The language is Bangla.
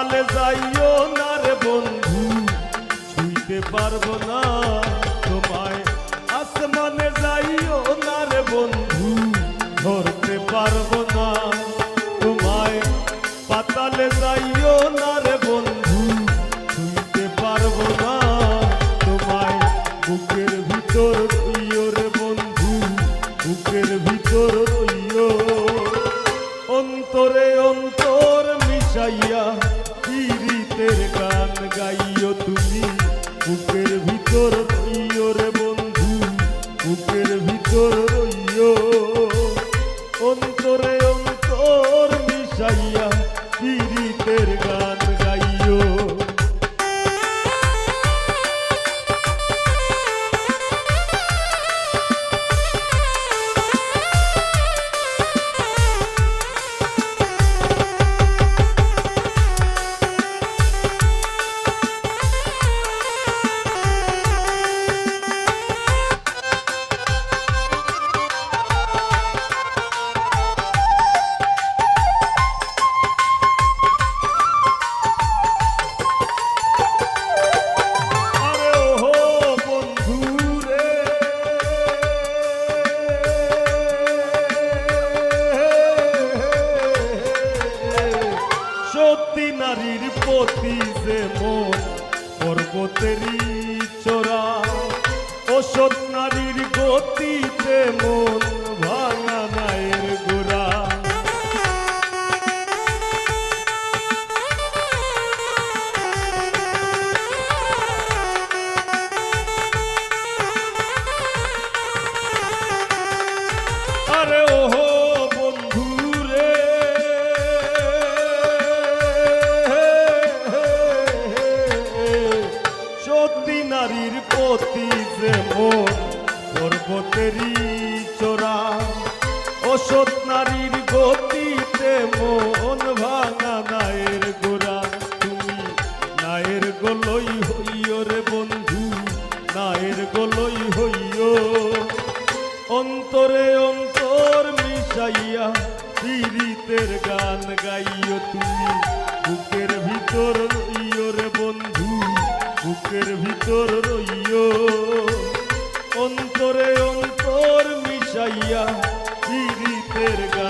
আড়ালে যাইও না রে বন্ধু, ছুঁইতে পারব না তোমায়। আসমানে যাইও না রে বন্ধু, ধরতে পারব না তোমায়। পাতালে যাইও না রে বন্ধু, ছুঁইতে পারব না তোমায়। বুকের ভিতর ইয়ো রে বন্ধু, বুকের ভিতর ইয়ো অন্তরে অন্তর মিশাইয়া নারীর প্রতি যে মন পর্বতেরই চোরা ওষুধ নারীর গতিতে মন নারীর প্রতি যে মন পর্বতেরই চোরা। অসৎ নারীর গতিতে মন ভাঙা নায়ের গোড়া। তুমি নায়ের গোলই হইও রে বন্ধু, নায়ের গোলই হইও। অন্তরে অন্তর মিশাইয়া পীড়িতের গান তুমি, বুকের ভিতর বন্ধু। বুকের ভিতর রইও। অন্তরে অন্তর মিশাইয়া পীড়িতের গান।